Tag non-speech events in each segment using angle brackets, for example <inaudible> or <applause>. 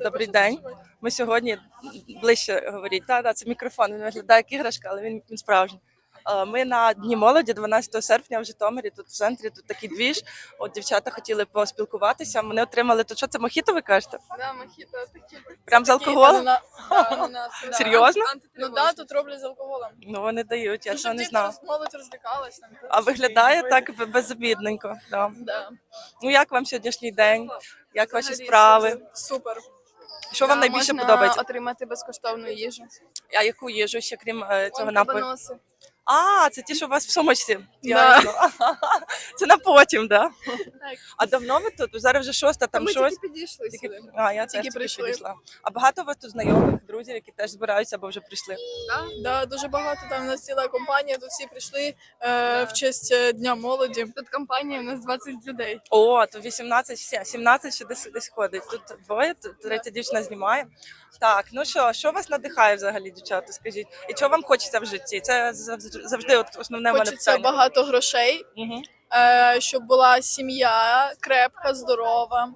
Добрий день. Ми сьогодні ближче говоріть. Та, та, це мікрофон. Він виглядає як іграшка, але він, він справжній. Е, Ми на Дні молоді 12 серпня в Житомирі, тут в центрі, тут такий двіж. От дівчата хотіли поспілкуватися. Вони отримали то що це мохіто, ви кажете? Да, мохіто такі. Прям з алкоголем? да, <laughs> да. Серйозно? Ну да, тут роблять з алкоголем. Ну вони дають, я Ну, цього не діти знала. молодь розвлекалась. там, А виглядає так бе- безобідненько. Да. Да. Ну як вам сьогоднішній день? Як ваші справи? супер. Що вам найбільше можна подобається? отримати безкоштовну їжу. А яку їжу ще крім е, цього напою? кабаноси. А, це ті, що у вас в сумочці. Да. Ясно. <laughs> Це на потім, да? Так. А давно ви тут? Зараз вже шоста, там Ми щось. тільки підійшли Тільки- сюди. А, я тільки теж тільки прийшли. підійшла. А багато у вас тут знайомих, друзів, які теж збираються або вже прийшли. Да, да, дуже багато там у нас ціла компанія, тут всі прийшли е, в честь е, Дня молоді. Тут компанія, у нас 20 людей. О, то 18, сі- 17 ще десь десь ходить. Тут двоє, тут третя дівчина знімає. Так, ну що, що вас надихає взагалі, дівчата? Скажіть, і чого вам хочеться в житті? Це завжди, завжди от основне в мене Хочеться питання. багато грошей, Угу. е, щоб була сім'я крепка, здорова.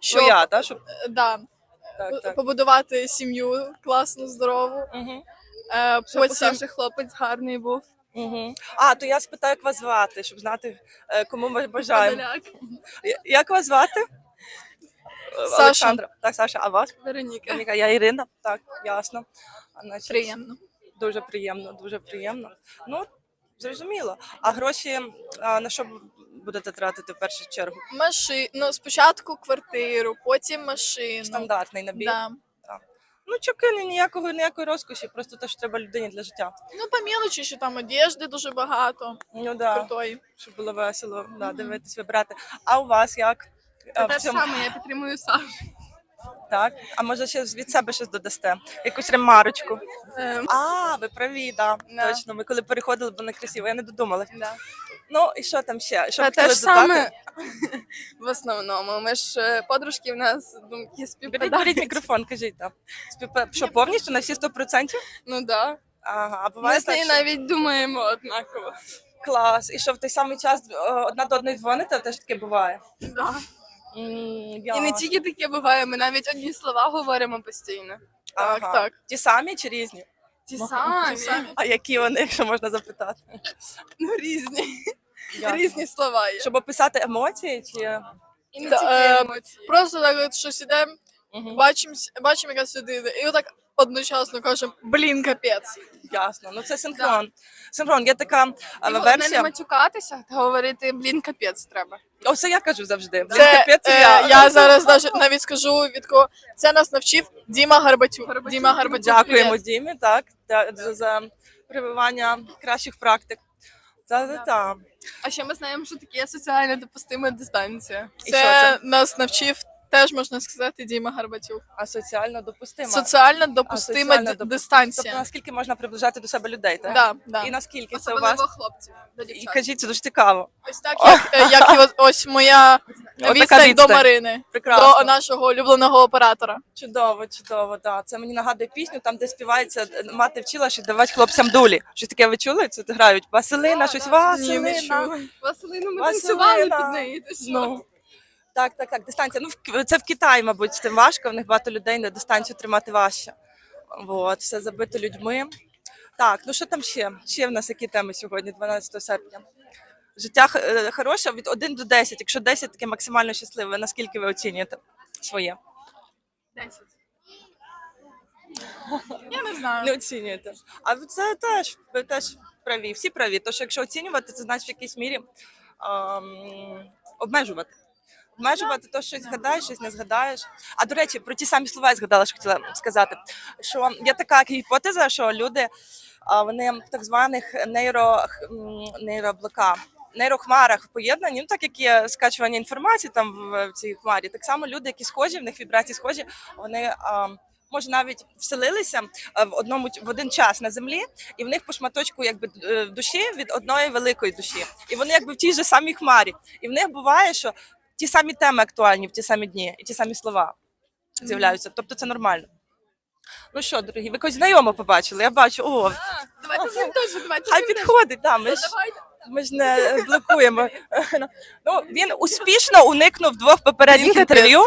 Щоб, Щоб... я, так? Щоб... е, да, Так, так. побудувати сім'ю класну, здорову. Угу. Е, Щоб потім хлопець гарний був. Угу. А, то я спитаю, як вас звати, щоб знати, е, кому ми бажаємо. Я- Як вас звати? Е, Саша. Олександра. Так, Саша, а вас? Вероніка. Ніка, Я Ірина. Так, ясно. А, значить, приємно. Дуже приємно, дуже приємно. Ну, зрозуміло. А гроші а, на що будете тратити в першу чергу? Машину, ну, спочатку квартиру, потім машину. Стандартний набір. Да. Ну, чоки ніякого, ніякої розкоші, просто те, що треба людині для життя. Ну, по мілочі, що там одежди дуже багато. Ну да, Крутої. щоб було весело, да, дивитись, вибирати. А у вас як? А, в Те ж саме, я підтримую Сашу. Так, а може ще від себе щось додасте? Якусь ремарочку. Ем, А, ви праві, да, Да. точно. Ми коли переходили, було некрасиво, я не додумала. Да. Ну і що там ще? Що Та хотіли те додати? саме <laughs> в основному. Ми ж е, подружки, в нас думки Беріть, співпадають. беріть мікрофон, кажіть там. Співпа... Що повністю на всі 100%? Ну да. Ага, а Ми з так, нею що... навіть думаємо однаково. клас. І що в той самий час е, одна до одної дзвоните, теж таке буває. Да. М, І не тільки таке буває, ми навіть одні слова говоримо постійно. Так, Ага. так. Ті самі чи різні? Ті самі, ті самі. А які вони, якщо можна запитати? ну різні. Ясно. Різні слова є. Щоб описати емоції чи. І не Та, тільки е, емоції. Просто так от щось іде, Угу. бачимо, бачимо, яка сюди йде, і отак одночасно кажемо, блін, капець. Ясно. Ну це синхрон. Синхрон, є така е, І головне не матюкатися та говорити, блін, капець треба. Оце я кажу завжди. Блін, Це, капець, е, я. я зараз навіть, навіть скажу від кого. Це нас навчив Діма Гарбатюк. Діма Гарбатюк. Дякуємо привіт. Дімі, так, за, за, за прививання кращих практик. Та, та, та. А ще ми знаємо, що таке соціально допустима дистанція. І Це, це? нас навчив, теж можна сказати, Діма Гарбатюк. А соціально допустима. Соціально допустима соціально дистанція. Тобто наскільки можна приближати до себе людей, так? Да, да. І наскільки це у вас? хлопців до І кажіть, це дуже цікаво. Ось так, як, <laughs> як і ось моя відстань до. Марини, Прекрасно. до нашого улюбленого оператора. Чудово, чудово, так. Це мені нагадує пісню, там, де співається е, мати вчила, що давати хлопцям дулі. Щось таке ви чули? Це грають Василина, Да, щось да. Ні, Василина. ми Василина. танцювали під неї. Ти що? Ну, так, так, так, дистанція. Ну, це в Китаї, мабуть, тим важко, в них багато людей, де дистанцію тримати важче. От, все забито людьми. Так, ну що там ще? Ще в нас які теми сьогодні, 12 серпня? Життя е, хороше від 1 до 10. Якщо 10 таке максимально щасливе, наскільки ви оцінюєте своє? Десять. Я не знаю. Не оцінюєте. А це теж, ви теж праві, всі праві. Тож, якщо оцінювати, це значить в якійсь мірі ем, обмежувати. Обмежувати то, щось згадаєш, щось не згадаєш. А до речі, про ті самі слова я згадала, що хотіла сказати. Що є така гіпотеза, що люди вони в так званих нейро, нейроблока. Нейрохмарах поєднані, ну так як є скачування інформації там в, в цій хмарі, так само люди, які схожі, в них вібрації схожі, вони а, може навіть вселилися в одному в один час на землі, і в них по шматочку якби е, душі від одної великої душі. І вони якби в тій же самій хмарі. І в них буває, що ті самі теми актуальні в ті самі дні, і ті самі слова з'являються. Тобто це нормально. Ну що, дорогі, ви когось знайомо побачили? Я бачу, о, А, Давайте з ним теж, давайте хай підходить, да, ми Ну, ж Ми ж не блокуємо. <laughs> Ну, він успішно уникнув двох попередніх Блін, капець. інтерв'ю.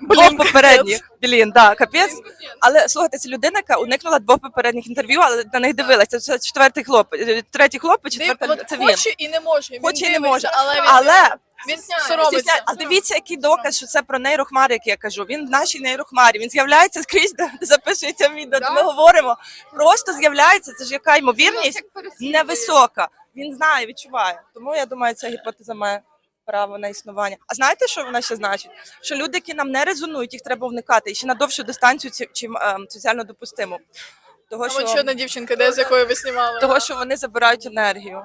Блін, Двох попередніх. Блін, да, капець. Але слухайте, це людина, яка уникнула двох попередніх інтерв'ю, але на них дивилася. Це четвертий хлопець, третій хлопець, Ти четвертий от це він. хоче і не може. Він Хоче і не дивиться, може. але він, Але він соромиться. А дивіться, який доказ, що це про нейрохмари, як я кажу. Він в нашій нейрохмарі. Він з'являється скрізь, <laughs> записується відео. де Да. Ми говоримо. Просто з'являється. Це ж яка ймовірність невисока. Він знає, відчуває. Тому я думаю, ця гіпотеза має право на існування. А знаєте, що вона ще значить? Що люди, які нам не резонують, їх треба уникати і ще на довшу дистанцію, ці- чим ем, соціально допустимо. Того, А що, одна дівчинка, де з якою ви знімали. того, що вони забирають енергію.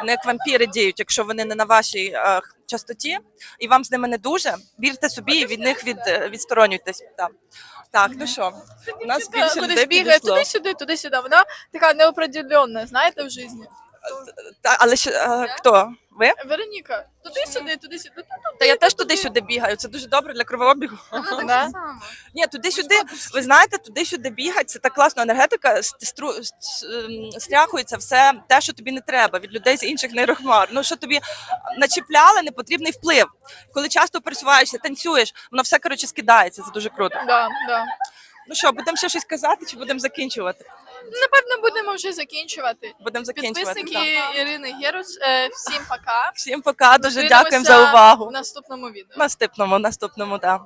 Вони як вампіри діють, якщо вони не на вашій е, частоті, і вам з ними не дуже, вірте собі і від них від, е, відсторонюйтесь. Так, так ну що, у нас більше людей туди-сюди, туди-сюди. Вона така неопределенна, знаєте, в житті. Та, але ще, е, хто? Ви? Вероніка, туди-сюди, туди-сюди. Та я теж туди-сюди бігаю. Це дуже добре для кровообігу. Да? Ні, туди-сюди. Ви знаєте, туди-сюди бігать. Це так класно. Енергетика стру, с- ем, стряхується все те, що тобі не треба від людей з інших нейрохмар. Ну що тобі начіпляли непотрібний вплив. Коли часто пересуваєшся, танцюєш, воно все коротше скидається. Це дуже круто. Да, да. Ну що, будемо ще щось казати, чи будемо закінчувати? Напевно, будемо вже закінчувати. Будемо закінчувати. Підписники. Ірини Герус, е, всім пока. Всім пока, дуже Зустрінемося дякуємо за увагу. В наступному відео. Наступному, наступному, так.